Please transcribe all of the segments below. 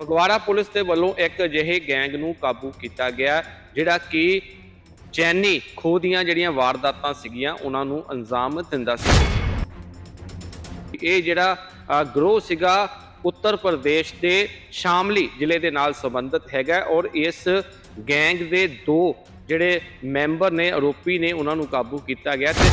Phagwara police ਦੇ ਵੱਲੋਂ ਇੱਕ ਅਜਿਹੇ ਗੈਂਗ ਨੂੰ ਕਾਬੂ ਕੀਤਾ ਗਿਆ ਜਿਹੜਾ ਕਿ ਚੈਨੀ ਖੋਹ ਦੀਆਂ ਜਿਹੜੀਆਂ ਵਾਰਦਾਤਾਂ ਸੀਗੀਆਂ ਉਹਨਾਂ ਨੂੰ ਅੰਜਾਮ ਦਿੰਦਾ ਸੀ। ਇਹ ਜਿਹੜਾ ਅ, ਗਰੋਹ ਸੀਗਾ ਉੱਤਰ ਪ੍ਰਦੇਸ਼ ਦੇ ਸ਼ਾਮਲੀ ਜ਼ਿਲ੍ਹੇ ਦੇ ਨਾਲ ਸੰਬੰਧਿਤ ਹੈਗਾ ਔਰ ਇਸ ਗੈਂਗ ਦੇ ਦੋ ਜਿਹੜੇ ਮੈਂਬਰ ਨੇ ਆਰੋਪੀ ਨੇ ਉਹਨਾਂ ਨੂੰ ਕਾਬੂ ਕੀਤਾ ਗਿਆ ਤੇ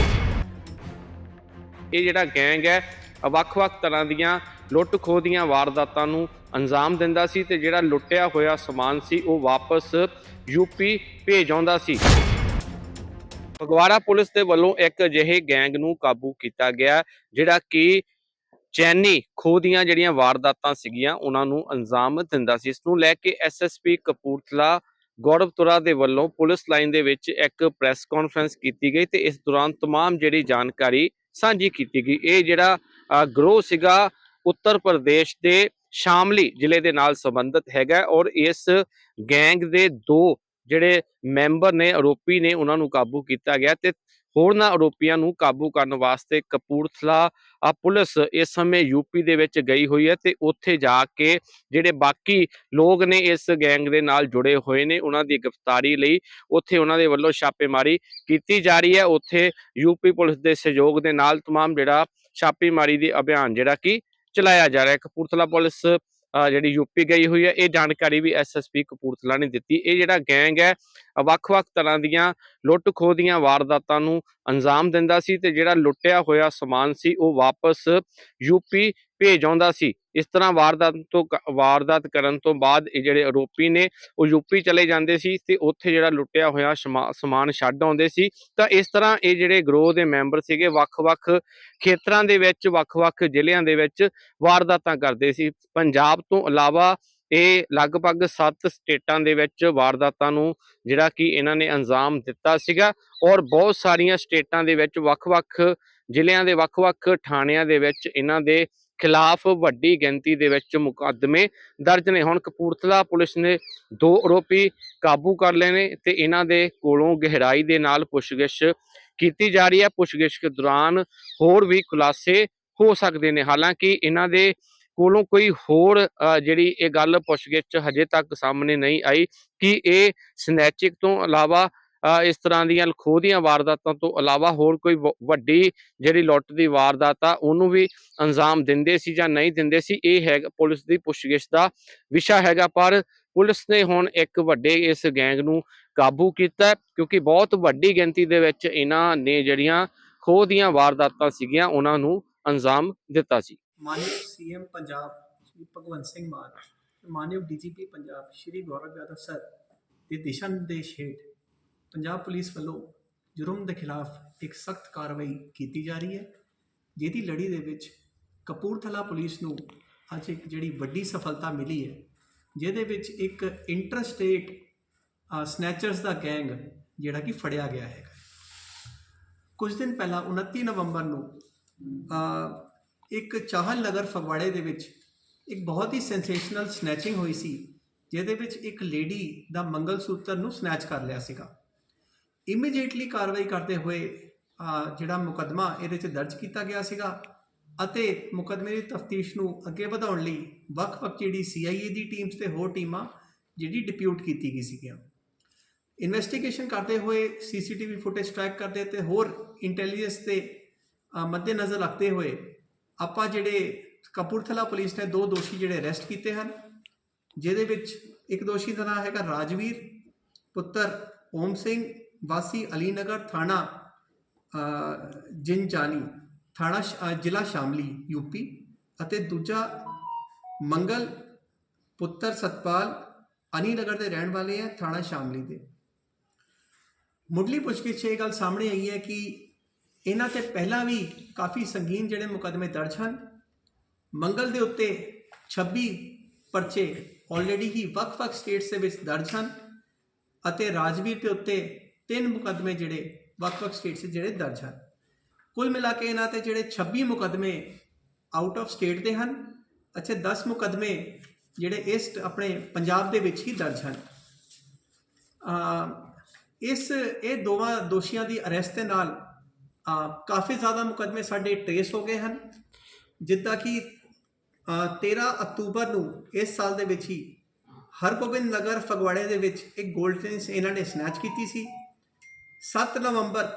ਇਹ ਜਿਹੜਾ ਗੈਂਗ ਹੈ ਅ ਵੱਖ-ਵੱਖ ਤਰ੍ਹਾਂ ਦੀਆਂ ਲੁੱਟ ਖੋਹ ਦੀਆਂ ਵਾਰਦਾਤਾਂ ਨੂੰ ਅੰਜਾਮ ਦਿੰਦਾ ਸੀ ਤੇ ਜਿਹੜਾ ਲੁੱਟਿਆ ਹੋਇਆ ਸਮਾਨ ਸੀ ਉਹ ਵਾਪਸ ਯੂਪੀ ਭੇਜ ਆਉਂਦਾ ਸੀ ਫਗਵਾੜਾ ਪੁਲਿਸ ਦੇ ਵੱਲੋਂ ਇੱਕ ਅਜਿਹੇ ਗੈਂਗ ਨੂੰ ਕਾਬੂ ਕੀਤਾ ਗਿਆ ਜਿਹੜਾ ਕਿ ਚੈਨੀ ਖੋਹ ਦੀਆਂ ਜਿਹੜੀਆਂ ਵਾਰਦਾਤਾਂ ਸੀਗੀਆਂ ਉਹਨਾਂ ਨੂੰ ਅੰਜਾਮ ਦਿੰਦਾ ਸੀ ਇਸ ਨੂੰ ਲੈ ਕੇ ਐਸਐਸਪੀ ਕਪੂਰਥਲਾ ਗੌਰਵਤੁਰਾ ਦੇ ਵੱਲੋਂ ਪੁਲਿਸ ਲਾਈਨ ਦੇ ਵਿੱਚ ਇੱਕ ਪ੍ਰੈਸ ਕਾਨਫਰੰਸ ਕੀਤੀ ਗਈ ਤੇ ਇਸ ਦੌਰਾਨ तमाम ਜਿਹੜੀ ਜਾਣਕਾਰੀ ਸਾਂਝੀ ਕੀਤੀ ਗਈ ਇਹ ਜਿਹੜਾ ਅ, ਗਰੋਹ ਸੀਗਾ ਉੱਤਰ ਪ੍ਰਦੇਸ਼ ਦੇ ਸ਼ਾਮਲੀ ਜ਼ਿਲ੍ਹੇ ਦੇ ਨਾਲ ਸੰਬੰਧਿਤ ਹੈਗਾ ਔਰ ਇਸ ਗੈਂਗ ਦੇ ਦੋ ਜਿਹੜੇ ਮੈਂਬਰ ਨੇ ਆਰੋਪੀ ਨੇ ਉਹਨਾਂ ਨੂੰ ਕਾਬੂ ਕੀਤਾ ਗਿਆ ਤੇ ਹੋਰਨਾਂ ਆਰੋਪੀਆਂ ਨੂੰ ਕਾਬੂ ਕਰਨ ਵਾਸਤੇ ਕਪੂਰਥਲਾ ਅ, ਪੁਲਿਸ ਇਸ ਸਮੇਂ ਯੂਪੀ ਦੇ ਵਿੱਚ ਗਈ ਹੋਈ ਹੈ ਤੇ ਉੱਥੇ ਜਾ ਕੇ ਜਿਹੜੇ ਬਾਕੀ ਲੋਕ ਨੇ ਇਸ ਗੈਂਗ ਦੇ ਨਾਲ ਜੁੜੇ ਹੋਏ ਨੇ ਉਹਨਾਂ ਦੀ ਗ੍ਰਿਫਤਾਰੀ ਲਈ ਉੱਥੇ ਉਹਨਾਂ ਦੇ ਵੱਲੋਂ ਛਾਪੇਮਾਰੀ ਕੀਤੀ ਜਾ ਰਹੀ ਹੈ ਉੱਥੇ ਯੂਪੀ ਪੁਲਿਸ ਦੇ ਸਹਿਯੋਗ ਦੇ ਨਾਲ तमाम ਜਿਹੜਾ ਛਾਪੇਮਾਰੀ ਦੀ ਅਭਿਆਨ ਜਿਹੜਾ ਕਿ ਚਲਾਇਆ ਜਾ ਰਿਹਾ। ਹੈ ਕਪੂਰਥਲਾ ਪੁਲਿਸ ਅ, ਜਿਹੜੀ ਯੂਪੀ ਗਈ ਹੋਈ ਹੈ ਇਹ ਜਾਣਕਾਰੀ ਵੀ ਐਸਐਸਪੀ ਕਪੂਰਥਲਾ ਨੇ ਦਿੱਤੀ। ਇਹ ਜਿਹੜਾ ਗੈਂਗ ਹੈ ਵੱਖ-ਵੱਖ ਤਰ੍ਹਾਂ ਦੀਆਂ ਲੁੱਟ ਖੋਹ ਦੀਆਂ ਵਾਰਦਾਤਾਂ ਨੂੰ ਅੰਜਾਮ ਦਿੰਦਾ ਸੀ ਤੇ ਜਿਹੜਾ ਲੁੱਟਿਆ ਹੋਇਆ ਸਮਾਨ ਸੀ ਉਹ ਵਾਪਸ ਯੂਪੀ ਭੇਜ ਆਉਂਦਾ ਸੀ। ਇਸ ਤਰ੍ਹਾਂ ਵਾਰਦਾਤ ਤੋਂ ਕ- ਵਾਰਦਾਤ ਕਰਨ ਤੋਂ ਬਾਅਦ ਇਹ ਜਿਹੜੇ ਆਰੋਪੀ ਨੇ, ਉਹ ਯੂਪੀ ਚਲੇ ਜਾਂਦੇ ਸੀ ਤੇ ਉੱਥੇ ਜਿਹੜਾ ਲੁੱਟਿਆ ਹੋਇਆ ਸਮਾ- ਸਮਾਨ ਛੱਡ ਆਉਂਦੇ ਸੀ। ਤਾਂ ਇਸ ਤਰ੍ਹਾਂ ਇਹ ਜਿਹੜੇ ਗਰੋਹ ਦੇ ਮੈਂਬਰ ਸੀਗੇ, ਵੱਖ-ਵੱਖ ਖੇਤਰਾਂ ਦੇ ਵਿੱਚ, ਵੱਖ-ਵੱਖ ਜ਼ਿਲ੍ਹਿਆਂ ਦੇ ਵਿੱਚ ਵਾਰਦਾਤਾਂ ਕਰਦੇ ਸੀ। ਪੰਜਾਬ ਤੋਂ ਇਲਾਵਾ ਇਹ ਲਗਭਗ 7 ਸਟੇਟਾਂ ਦੇ ਵਿੱਚ ਵਾਰਦਾਤਾਂ ਨੂੰ ਜਿਹੜਾ ਕਿ ਇਹਨਾਂ ਨੇ ਅੰਜਾਮ ਦਿੱਤਾ ਸੀਗਾ ਔਰ ਬਹੁਤ ਸਾਰੀਆਂ ਸਟੇਟਾਂ ਦੇ ਵਿੱਚ ਵੱਖ-ਵੱਖ ਜ਼ਿਲ੍ਹਿਆਂ ਦੇ ਵੱਖ-ਵੱਖ ਥਾਣਿਆਂ ਦੇ ਵਿੱਚ ਇਹਨਾਂ ਦੇ ਖਿਲਾਫ ਵੱਡੀ ਗਿਣਤੀ ਦੇ ਵਿੱਚ ਮੁਕੱਦਮੇ ਦਰਜ ਨੇ। ਹੁਣ ਕਪੂਰਥਲਾ ਪੁਲਿਸ ਨੇ ਦੋ ਆਰੋਪੀ ਕਾਬੂ ਕਰ ਲਏ ਨੇ ਤੇ ਇਹਨਾਂ ਦੇ ਕੋਲੋਂ ਗਹਿਰਾਈ ਦੇ ਨਾਲ ਪੁੱਛਗਿੱਛ ਕੀਤੀ ਜਾ ਰਹੀ ਹੈ। ਪੁੱਛਗਿੱਛ ਦੇ ਦੌਰਾਨ ਹੋਰ ਵੀ ਖੁਲਾਸੇ ਹੋ ਸਕਦੇ ਨੇ। ਹਾਲਾਂਕਿ ਇਹਨਾਂ ਦੇ ਕੋਲੋਂ ਕੋਈ ਹੋਰ ਜਿਹੜੀ ਇਹ ਗੱਲ ਪੁੱਛਗਿੱਛ ਹਜੇ ਤੱਕ ਸਾਹਮਣੇ ਨਹੀਂ ਆਈ ਕਿ ਇਹ ਸਨੈਚਿਕ ਤੋਂ ਇਲਾਵਾ ਇਸ ਤਰ੍ਹਾਂ ਦੀਆਂ ਖੋਹ ਦੀਆਂ ਵਾਰਦਾਤਾਂ ਤੋਂ ਇਲਾਵਾ ਹੋਰ ਕੋਈ ਵੱਡੀ ਜਿਹੜੀ ਲੁੱਟ ਦੀ ਵਾਰਦਾਤ ਆ, ਉਹਨੂੰ ਵੀ ਅੰਜਾਮ ਦਿੰਦੇ ਸੀ ਜਾਂ ਨਹੀਂ ਦਿੰਦੇ ਸੀ, ਇਹ ਹੈ ਪੁਲਿਸ ਦੀ ਪੁੱਛਗਿੱਛ ਦਾ ਵਿਸ਼ਾ ਹੈਗਾ, ਪਰ ਪੁਲਿਸ ਨੇ ਹੁਣ ਇੱਕ ਵੱਡੇ ਇਸ ਗੈਂਗ ਨੂੰ ਕਾਬੂ ਕੀਤਾ ਕਿਉਂਕਿ ਬਹੁਤ ਵੱਡੀ ਗਿਣਤੀ ਦੇ ਵਿੱਚ ਇਹਨਾਂ ਨੇ ਜਿਹੜੀਆਂ ਖੋਹ ਦੀਆਂ ਵਾਰਦਾਤਾਂ ਸੀਗੀਆਂ, ਉਹਨਾਂ ਨੂੰ ਅੰਜਾਮ ਦਿੱਤਾ ਸੀ। ਮਾਨਯੋਗ ਸੀਐਮ ਪੰਜਾਬ ਸ਼੍ਰੀ ਭਗਵੰਤ ਸਿੰਘ ਮਾਨ ਮਾਨਯੋਗ ਡੀਜੀਪੀ ਪੰਜਾਬ ਸ਼੍ਰੀ ਗੌਰਵ ਯਾਦਵ ਸਰ ਦੇ ਦਿਸ਼ਾ ਨਿਰਦੇਸ਼ ਹੇਠ ਪੰਜਾਬ ਪੁਲਿਸ ਵੱਲੋਂ ਜੁਰਮ ਦੇ ਖਿਲਾਫ ਇੱਕ ਸਖਤ ਕਾਰਵਾਈ ਕੀਤੀ ਜਾ ਰਹੀ ਹੈ, ਜਿਹਦੀ ਲੜੀ ਦੇ ਵਿੱਚ ਕਪੂਰਥਲਾ ਪੁਲਿਸ ਨੂੰ ਅੱਜ ਇੱਕ ਜਿਹੜੀ ਵੱਡੀ ਸਫਲਤਾ ਮਿਲੀ ਹੈ, ਜਿਹਦੇ ਵਿੱਚ ਇੱਕ ਇੰਟਰਸਟੇਟ ਸਨੈਚਰਸ ਦਾ ਗੈਂਗ ਜਿਹੜਾ ਕਿ ਫੜਿਆ ਗਿਆ ਹੈ ਕੁਝ ਦਿਨ ਪਹਿਲਾਂ 29 ਨਵੰਬਰ ਨੂੰ ਇੱਕ ਚਾਹਲ ਨਗਰ ਫਗਵਾੜੇ ਦੇ ਵਿੱਚ ਇੱਕ ਬਹੁਤ ਹੀ ਸੈਂਸੇਸ਼ਨਲ ਸਨੈਚਿੰਗ ਹੋਈ ਸੀ, ਜਿਹਦੇ ਵਿੱਚ ਇੱਕ ਲੇਡੀ ਦਾ ਮੰਗਲ ਸੂਤਰ ਨੂੰ ਸਨੈਚ ਕਰ ਲਿਆ ਸੀਗਾ। ਇਮੀਡੀਏਟਲੀ ਕਾਰਵਾਈ ਕਰਦੇ ਹੋਏ ਜਿਹੜਾ ਮੁਕਦਮਾ ਇਹਦੇ 'ਚ ਦਰਜ ਕੀਤਾ ਗਿਆ ਸੀਗਾ ਅਤੇ ਮੁਕਦਮੇ ਦੀ ਤਫਤੀਸ਼ ਨੂੰ ਅੱਗੇ ਵਧਾਉਣ ਲਈ ਵੱਖ-ਵੱਖ ਜਿਹੜੀ ਸੀਆਈਏ ਦੀ ਟੀਮਸ ਤੇ ਹੋਰ ਟੀਮਾਂ ਜਿਹੜੀ ਡਿਪਿਊਟ ਕੀਤੀ ਗਈ ਸੀਗੀਆਂ। ਇਨਵੈਸਟੀਗੇਸ਼ਨ ਕਰਦੇ ਹੋਏ ਸੀਸੀਟੀਵੀ ਫੁਟੇਜ ਟਰੈਕ ਕਰਦੇ ਤੇ ਹੋਰ ਇੰਟੈਲੀਜੈਂਸ ਤੇ ਅ, ਮੱਦੇਨਜ਼ਰ ਰੱਖਦੇ ਹੋਏ ਆਪਾਂ ਜਿਹੜੇ ਕਪੂਰਥਲਾ ਪੁਲਿਸ ਨੇ ਦੋ ਦੋਸ਼ੀ ਜਿਹੜੇ ਅਰੈਸਟ ਕੀਤੇ ਹਨ ਜਿਹਦੇ ਵਿੱਚ ਇੱਕ ਦੋਸ਼ੀ ਦਾ ਨਾਮ ਹੈਗਾ ਰਾਜਵੀਰ ਪੁੱਤਰ ਓਮ ਸਿੰਘ ਵਾਸੀ ਅਲੀਨਗਰ ਥਾਣਾ ਅ, ਜਿੰਜਾਨੀ ਥਾਣਾ ਸ਼- ਜ਼ਿਲ੍ਹਾ ਸ਼ਾਮਲੀ ਯੂਪੀ ਅਤੇ ਦੂਜਾ ਮੰਗਲ ਪੁੱਤਰ ਸਤਪਾਲ ਅਨੀਨਗਰ ਦੇ ਰਹਿਣ ਵਾਲੇ ਹੈ ਥਾਣਾ ਸ਼ਾਮਲੀ ਦੇ। ਮੁੱਢਲੀ ਪੁੱਛਗਿੱਛ ਇਹ ਗੱਲ ਸਾਹਮਣੇ ਆਈ ਹੈ ਕਿ ਇਹਨਾਂ ਤੇ ਪਹਿਲਾਂ ਵੀ ਕਾਫੀ ਸੰਗੀਨ ਜਿਹੜੇ ਮੁਕੱਦਮੇ ਦਰਜ ਹਨ। ਮੰਗਲ ਦੇ ਉੱਤੇ 26 ਪਰਚੇ ਆਲਰੇਡੀ ਹੀ ਵੱਖ-ਵੱਖ ਸਟੇਟਸ ਦੇ ਵਿੱਚ ਦਰਜ ਹਨ ਅਤੇ ਰਾਜਵੀਰ ਦੇ ਉੱਤੇ ਤਿੰਨ ਮੁਕੱਦਮੇ ਜਿਹੜੇ ਵੱਖ-ਵੱਖ ਸਟੇਟਸ 'ਚ ਜਿਹੜੇ ਦਰਜ ਹਨ। ਕੁੱਲ ਮਿਲਾ ਕੇ ਇਹਨਾਂ ਤੇ ਜਿਹੜੇ 26 ਮੁਕੱਦਮੇ ਆਊਟ ਆਫ ਸਟੇਟ ਦੇ ਹਨ ਅੱਛਾ 10 ਮੁਕੱਦਮੇ ਜਿਹੜੇ ਇਸ ਆਪਣੇ ਪੰਜਾਬ ਦੇ ਵਿੱਚ ਹੀ ਦਰਜ ਹਨ। ਇਸ ਇਹ ਦੋਵਾਂ ਦੋਸ਼ੀਆਂ ਦੀ ਅਰੈਸਟ ਦੇ ਨਾਲ ਕਾਫੀ ਜ਼ਿਆਦਾ ਮੁਕੱਦਮੇ ਸਾਡੇ ਟ੍ਰੇਸ ਹੋ ਗਏ ਹਨ। ਜਿੱਦਾਂ ਕਿ ਅ, 13 ਅਕਤੂਬਰ ਨੂੰ ਇਸ ਸਾਲ ਦੇ ਵਿੱਚ ਹੀ ਹਰਗੋਬਿੰਦ ਨਗਰ ਫਗਵਾੜੇ ਦੇ ਵਿੱਚ ਇੱਕ 골ਡ ਚੇਨ ਇਹਨਾਂ ਨੇ ਸਨੈਚ ਕੀਤੀ ਸੀ। 7 ਨਵੰਬਰ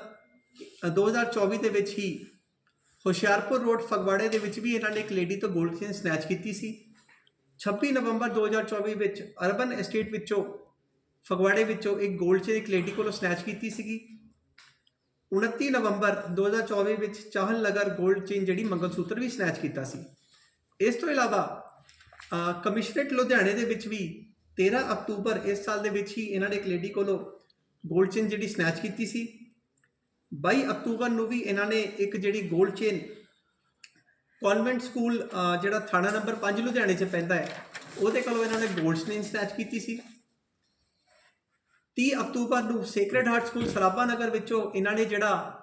2024 ਦੇ ਵਿੱਚ ਹੀ ਹੁਸ਼ਿਆਰਪੁਰ ਰੋਡ ਫਗਵਾੜੇ ਦੇ ਵਿੱਚ ਵੀ ਇਹਨਾਂ ਨੇ ਇੱਕ ਲੇਡੀ ਤੋਂ ਗੋਲਡ ਚੇਨ ਸਨੈਚ ਕੀਤੀ ਸੀ। 26 ਨਵੰਬਰ 2024 ਵਿੱਚ ਅਰਬਨ ਐਸਟੇਟ ਵਿੱਚੋਂ, ਫਗਵਾੜੇ ਵਿੱਚੋਂ ਇੱਕ ਗੋਲਡ ਚੇਨ ਇੱਕ ਲੇਡੀ ਕੋਲੋਂ ਸਨੈਚ ਕੀਤੀ ਸੀਗੀ। 29 ਨਵੰਬਰ 2024 ਵਿੱਚ ਚਾਹਨ ਲਗਰ ਗੋਲਡ ਚੇਨ ਜਿਹੜੀ ਮੰਗਲਸੂਤਰ ਵੀ ਸਨੈਚ ਕੀਤਾ ਸੀ। ਇਸ ਤੋਂ ਇਲਾਵਾ ਕਮਿਸ਼ਨਰੇਟ ਲੁਧਿਆਣੇ ਦੇ ਵਿੱਚ ਵੀ 13 ਅਕਤੂਬਰ ਇਸ ਸਾਲ ਦੇ ਵਿੱਚ ਹੀ ਇਹਨਾਂ ਨੇ ਇੱਕ ਲੇਡੀ ਕੋਲੋਂ ਗੋਲਡ ਚੇਨ ਜਿਹੜੀ ਸਨੈਚ ਕੀਤੀ ਸੀ 22 ਅਕਤੂਬਰ ਨੂੰ ਵੀ ਇਹਨਾਂ ਨੇ ਇੱਕ ਜਿਹੜੀ ਗੋਲਡ ਚੇਨ ਕਨਵੈਂਟ ਸਕੂਲ ਜਿਹੜਾ ਥਾਣਾ ਨੰਬਰ 5 ਲੁਧਿਆਣੇ 'ਚ ਪੈਂਦਾ ਹੈ, ਉਹਦੇ ਕੋਲੋਂ ਇਹਨਾਂ ਨੇ ਗੋਲਡ ਚੇਨ ਸਨੈਚ ਕੀਤੀ ਸੀ। 30 ਅਕਤੂਬਰ ਨੂੰ sacred heart school Sarabha Nagar ਵਿੱਚੋਂ ਇਹਨਾਂ ਨੇ ਜਿਹੜਾ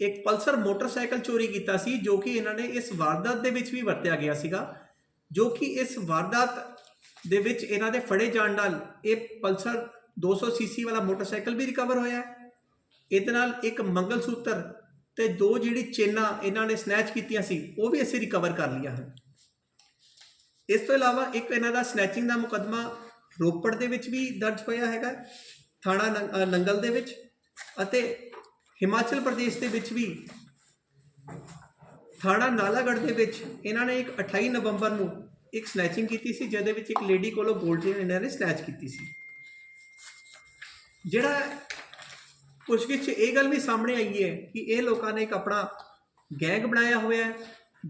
ਇੱਕ ਪਲਸਰ ਮੋਟਰਸਾਈਕਲ ਚੋਰੀ ਕੀਤਾ ਸੀ, ਜੋ ਕਿ ਇਹਨਾਂ ਨੇ ਇਸ ਵਾਰਦਾਤ ਦੇ ਵਿੱਚ ਵੀ ਵਰਤਿਆ ਗਿਆ ਸੀਗਾ, ਜੋ ਕਿ ਇਸ ਵਾਰਦਾਤ ਦੇ ਵਿੱਚ ਇਹਨਾਂ ਦੇ ਫੜੇ ਜਾਣ ਨਾਲ ਇਹ ਪਲਸਰ 200 ਸੀਸੀ ਵਾਲਾ ਮੋਟਰਸਾਈਕਲ ਵੀ ਰਿਕਵਰ ਹੋਇਆ ਹੈ। ਇਹਦੇ ਨਾਲ ਇੱਕ ਮੰਗਲਸੂਤਰ ਤੇ ਦੋ ਜਿਹੜੀ ਚੇਨਾਂ ਇਹਨਾਂ ਨੇ ਸਨੈਚ ਕੀਤੀਆਂ ਸੀ, ਉਹ ਵੀ ਅਸੀਂ ਰਿਕਵਰ ਕਰ ਲਈਆਂ ਹਨ। ਇਸ ਤੋਂ ਇਲਾਵਾ ਇੱਕ ਇਹਨਾਂ ਦਾ ਸਨੈਚਿੰਗ ਦਾ ਮੁਕੱਦਮਾ ਰੋਪੜ ਦੇ ਵਿੱਚ ਵੀ ਦਰਜ ਹੋਇਆ ਹੈਗਾ, ਥਾਣਾ ਨੰ- ਨੰਗਲ ਦੇ ਵਿੱਚ ਅਤੇ ਹਿਮਾਚਲ ਪ੍ਰਦੇਸ਼ ਦੇ ਵਿੱਚ ਵੀ। ਥਾਣਾ ਨਾਲਾਗੜ੍ਹ ਦੇ ਵਿੱਚ ਇਹਨਾਂ ਨੇ ਇੱਕ 28 ਨਵੰਬਰ ਨੂੰ ਇੱਕ ਸਨੈਚਿੰਗ ਕੀਤੀ ਸੀ, ਜਿਹਦੇ ਵਿੱਚ ਇੱਕ ਲੇਡੀ ਕੋਲੋਂ 골ਡ ਚੇਨ ਇਹਨਾਂ ਨੇ ਸਨੈਚ ਕੀਤੀ ਸੀ। ਜਿਹੜਾ ਪੁੱਛਗਿੱਛ ਇਹ ਗੱਲ ਵੀ ਸਾਹਮਣੇ ਆਈ ਹੈ ਕਿ ਇਹ ਲੋਕਾਂ ਨੇ ਇੱਕ ਆਪਣਾ ਗੈਂਗ ਬਣਾਇਆ ਹੋਇਆ ਹੈ।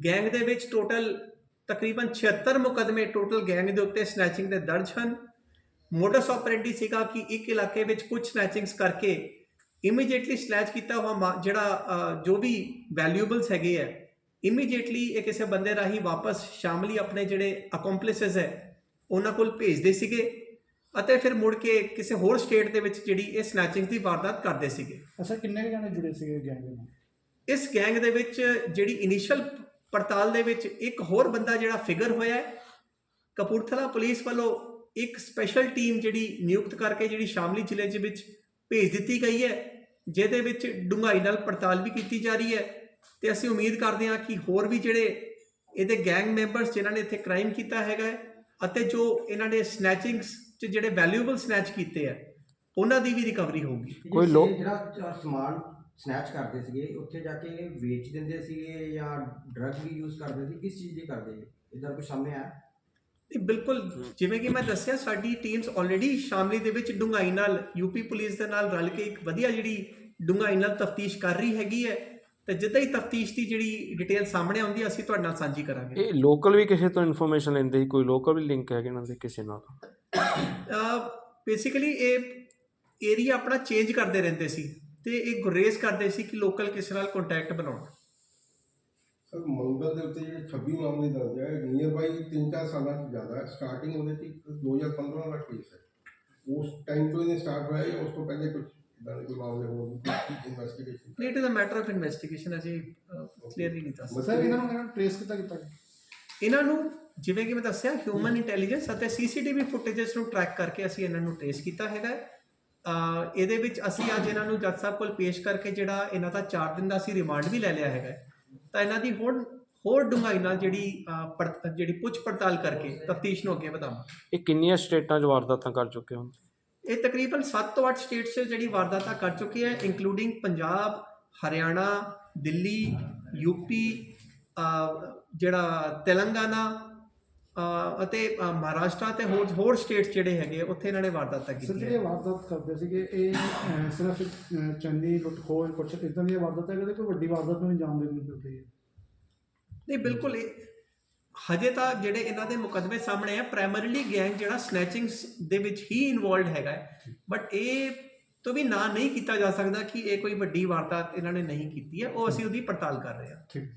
ਗੈਂਗ ਦੇ ਵਿੱਚ ਟੋਟਲ ਤਕਰੀਬਨ 76 ਮੁਕਦਮੇ ਟੋਟਲ ਗੈਂਗ ਦੇ ਉੱਤੇ ਸਨੈਚਿੰਗ ਦੇ ਦਰਜ ਹਨ। ਮੋਡਸ ਆਪਰੈਂਡੀ ਸੀਗਾ ਕਿ ਇੱਕ ਇਲਾਕੇ ਵਿੱਚ ਕੁਝ ਸਨੈਚਿੰਗਸ ਕਰਕੇ ਇਮੀਡੀਏਟਲੀ ਸਨੈਚ ਕੀਤਾ ਹੋਇਆ ਮਾ- ਜਿਹੜਾ ਜੋ ਵੀ ਵੈਲਿਊਬਲਸ ਹੈਗੇ ਆ ਇਮੀਡੀਏਟਲੀ ਇਹ ਕਿਸੇ ਬੰਦੇ ਰਾਹੀਂ ਵਾਪਸ ਸ਼ਾਮਲੀ ਆਪਣੇ ਜਿਹੜੇ ਅਕੰਪਲਿਸਸ ਹੈ, ਉਹਨਾਂ ਕੋਲ ਭੇਜਦੇ ਸੀਗੇ। ਅਤੇ ਫਿਰ ਮੁੜ ਕੇ ਕਿਸੇ ਹੋਰ ਸਟੇਟ ਦੇ ਵਿੱਚ ਜਿਹੜੀ ਇਹ ਸਨੈਚਿੰਗ ਦੀ ਵਾਰਦਾਤ ਕਰਦੇ ਸੀਗੇ। ਅੱਛਾ ਕਿੰਨੇ ਕੁ ਜਾਣੇ ਜੁੜੇ ਸੀਗੇ ਗੈਂਗ ਨਾਲ? ਇਸ ਗੈਂਗ ਦੇ ਵਿੱਚ ਜਿਹੜੀ ਇਨੀਸ਼ੀਅਲ ਪੜਤਾਲ ਦੇ ਵਿੱਚ ਇੱਕ ਹੋਰ ਬੰਦਾ ਜਿਹੜਾ ਫਿਗਰ ਹੋਇਆ ਹੈ ਕਪੂਰਥਲਾ ਪੁਲਿਸ ਵੱਲੋਂ ਇੱਕ ਸਪੈਸ਼ਲ ਟੀਮ ਜਿਹੜੀ ਨਿਯੁਕਤ ਕਰਕੇ ਜਿਹੜੀ ਸ਼ਾਮਲੀ ਜ਼ਿਲ੍ਹੇ ਦੇ ਵਿੱਚ ਭੇਜ ਦਿੱਤੀ ਗਈ ਹੈ ਜਿਹਦੇ ਵਿੱਚ ਡੂੰਘਾਈ ਨਾਲ ਪੜਤਾਲ ਵੀ ਕੀਤੀ ਜਾ ਰਹੀ ਹੈ ਤੇ ਅਸੀਂ ਉਮੀਦ ਕਰਦੇ ਹਾਂ ਕਿ ਹੋਰ ਵੀ ਜਿਹੜੇ ਇਹਦੇ ਗੈਂਗ ਮੈਂਬਰਸ ਜਿਨ੍ਹਾਂ ਨੇ ਇੱਥੇ ਕ੍ਰਾਈਮ ਕੀਤਾ ਹੈਗਾ ਅਤੇ ਜੋ ਇਹਨਾਂ ਨੇ ਸਨੈਚਿੰਗਸ 'ਚ ਜਿਹੜੇ ਵੈਲਿਊਬਲ ਸਨੈਚ ਕੀਤੇ ਆ ਉਹਨਾਂ ਦੀ ਵੀ ਰਿਕਵਰੀ ਹੋਊਗੀ। ਕੋਈ ਲੋਕ- ਜਿਹੜਾ ਸਮਾਨ ਸਨੈਚ ਕਰਦੇ ਸੀਗੇ ਉੱਥੇ ਜਾ ਕੇ ਵੇਚ ਦਿੰਦੇ ਸੀਗੇ ਜਾਂ ਡਰੱਗ ਵੀ ਯੂਜ਼ ਕਰਦੇ ਸੀ ਕਿਸ ਚੀਜ਼ ਦੀ ਕਰਦੇ ਇਦਾਂ ਕੁਝ ਸਾਹਮਣੇ ਨਹੀਂ ਬਿਲਕੁਲ। ਜਿਵੇਂ ਕਿ ਮੈਂ ਦੱਸਿਆ ਸਾਡੀ ਟੀਮਸ ਆਲਰੇਡੀ ਸ਼ਾਮਲੀ ਦੇ ਵਿੱਚ ਡੂੰਘਾਈ ਨਾਲ ਯੂਪੀ ਪੁਲਿਸ ਦੇ ਨਾਲ ਰਲ ਕੇ ਇੱਕ ਵਧੀਆ ਜਿਹੜੀ ਡੂੰਘਾਈ ਨਾਲ ਤਫਤੀਸ਼ ਕਰ ਰਹੀ ਹੈਗੀ ਹੈ ਤੇ ਜਿੱਦਾਂ ਹੀ ਤਫਤੀਸ਼ ਦੀ ਜਿਹੜੀ ਡਿਟੇਲ ਸਾਹਮਣੇ ਆਉਂਦੀ ਹੈ ਅਸੀਂ ਤੁਹਾਡੇ ਨਾਲ ਸਾਂਝੀ ਕਰਾਂਗੇ। ਇਹ ਲੋਕਲ ਵੀ ਕਿਸੇ ਤੋਂ ਇਨਫੋਰਮੇਸ਼ਨ ਲੈਂਦੇ ਸੀ ਕੋਈ ਲੋਕਲ ਵੀ ਲਿੰਕ ਹੈਗੇ ਇਹਨਾਂ ਦੇ ਕਿਸੇ ਨਾਲ? ਬੇਸਿਕਲੀ ਇਹ ਏਰੀਆ ਆਪਣਾ ਚੇਂਜ ਕਰਦੇ ਰਹਿੰਦੇ ਸੀ ਤੇ ਇਹ ਗੁਰੇਜ਼ ਕਰਦੇ ਸੀ ਕਿ ਲੋਕਲ ਕਿਸੇ ਨਾਲ ਕੰਟੈਕਟ ਬਣਾਉਣ। ਸਰ ਮੰਗਲ ਦੇ ਉੱਤੇ ਜਿਹੜੇ 26 ਮਾਮਲੇ ਦਰਜ ਹੈ ਨੀਅਰ ਬਾਈ 3-4 ਸਾਲਾਂ ਤੋਂ ਜ਼ਿਆਦਾ ਹੈ ਸਟਾਰਟਿੰਗ ਉਹਦੇ ਤੇ ਇੱਕ 2015 ਦਾ ਕੇਸ ਹੈ ਉਸ ਟਾਈਮ ਤੋਂ ਇਹਨੇ ਸਟਾਰਟ ਹੋਇਆ ਜਾਂ ਉਸ ਤੋਂ ਪਹਿਲੇ ਕੁਝ ਇਦਾਂ ਦੇ ਕੋਈ ਮਾਮਲੇ ਹੋਰ investigation it is a matter of investigation ਅਸੀਂ ਕਲੀਅਰਲੀ ਨਹੀਂ ਦੱਸ ਸਕਦੇ ਸਰ ਇਹਨਾਂ ਨੂੰ ਇਹਨਾਂ ਨੂੰ ਟ੍ਰੇਸ ਕੀਤਾ ਗਿਆ? ਇਹਨਾਂ ਨੂੰ ਜਿਵੇਂ ਕਿ ਮੈਂ ਦੱਸਿਆ ਹਿਊਮਨ ਇੰਟੈਲੀਜੈਂਸ ਅਤੇ C C T V footages ਨੂੰ ਟਰੈਕ ਕਰਕੇ ਅਸੀਂ ਇਹਨਾਂ ਨੂੰ ਟ੍ਰੇਸ ਕੀਤਾ ਹੈਗਾ ਇਹਦੇ ਵਿੱਚ ਅਸੀਂ ਅੱਜ ਇਹਨਾਂ ਨੂੰ ਜੱਜ ਸਾਹਿਬ ਕੋਲ ਪੇਸ਼ ਕਰਕੇ ਜਿਹੜਾ ਇਹਨਾਂ ਦਾ 4 ਦਿਨ ਦਾ ਅਸੀਂ ਰਿਮਾਂਡ ਵੀ ਲੈ ਲਿਆ ਹੈਗਾ। ਤਾਂ ਇਹਨਾਂ ਦੀ ਹੋਰ ਹੋਰ ਡੂੰਘਾਈ ਨਾਲ ਜਿਹੜੀ ਜਿਹੜੀ ਪੁੱਛ ਪੜਤਾਲ ਕਰਕੇ ਤਫਤੀਸ਼ ਨੂੰ ਅੱਗੇ ਵਧਾਵਾਂਗੇ। ਇਹ ਕਿੰਨੀਆਂ ਸਟੇਟਾਂ 'ਚ ਵਾਰਦਾਤਾਂ ਕਰ ਚੁੱਕੇ ਹੋ ਇਹ ਤਕਰੀਬਨ 7 ਤੋਂ 8 ਸਟੇਟਸ 'ਚ ਜਿਹੜੀ ਵਾਰਦਾਤਾਂ ਕਰ ਚੁੱਕੇ ਹੈ ਇਨਕਲੂਡਿੰਗ ਪੰਜਾਬ ਹਰਿਆਣਾ ਦਿੱਲੀ ਯੂਪੀ ਜਿਹੜਾ ਤੇਲੰਗਾਨਾ ਅਤੇ ਮਹਾਰਾਸ਼ਟਰ ਤੇ ਹੋਰ ਹੋਰ ਸਟੇਟਸ ਜਿਹੜੇ ਹੈਗੇ ਉੱਥੇ ਇਹਨਾਂ ਨੇ ਵਾਰਦਾਤਾਂ ਸਰ ਕੀਤੀਆਂ। ਜਿਹੜੇ ਵਾਰਦਾਤ ਕਰਦੇ ਸੀਗੇ ਇਹ ਸਿਰਫ ਅਹ, ਚੰਨੀ ਲੁੱਟ ਖੋਹ ਕੁਛ ਇਦਾਂ ਦੀਆਂ ਵਾਰਦਾਤਾਂ ਕਰਦੇ ਕੋਈ ਵੱਡੀ ਵਾਰਦਾਤ ਨੂੰ ਅੰਜਾਮ ਦੇਣ ਨੂੰ ਫਿਰਦੇ ਹੈ ਨਹੀਂ ਬਿਲਕੁਲ ਹਜੇ ਤਾਂ ਜਿਹੜੇ ਇਹਨਾਂ ਦੇ ਮੁਕੱਦਮੇ ਸਾਹਮਣੇ ਆ ਪ੍ਰਾਇਮਰੀਲੀ ਗੈਂਗ ਜਿਹੜਾ ਸਨੈਚਿੰਗਸ ਦੇ ਵਿੱਚ ਹੀ ਇਨਵੋਲਡ ਹੈਗਾ ਬਟ ਇਹ ਤੋਂ ਵੀ ਨਾ ਨਹੀਂ ਕੀਤਾ ਜਾ ਸਕਦਾ ਕਿ ਇਹ ਕੋਈ ਵੱਡੀ ਵਾਰਦਾਤ ਇਹਨਾਂ ਨੇ ਨਹੀਂ ਕੀਤੀ ਹੈ ਉਹ ਅਸੀਂ ਉਹਦੀ ਪੜਤਾਲ ਕਰ ਰਹੇ ਹਾਂ। ਠੀਕ।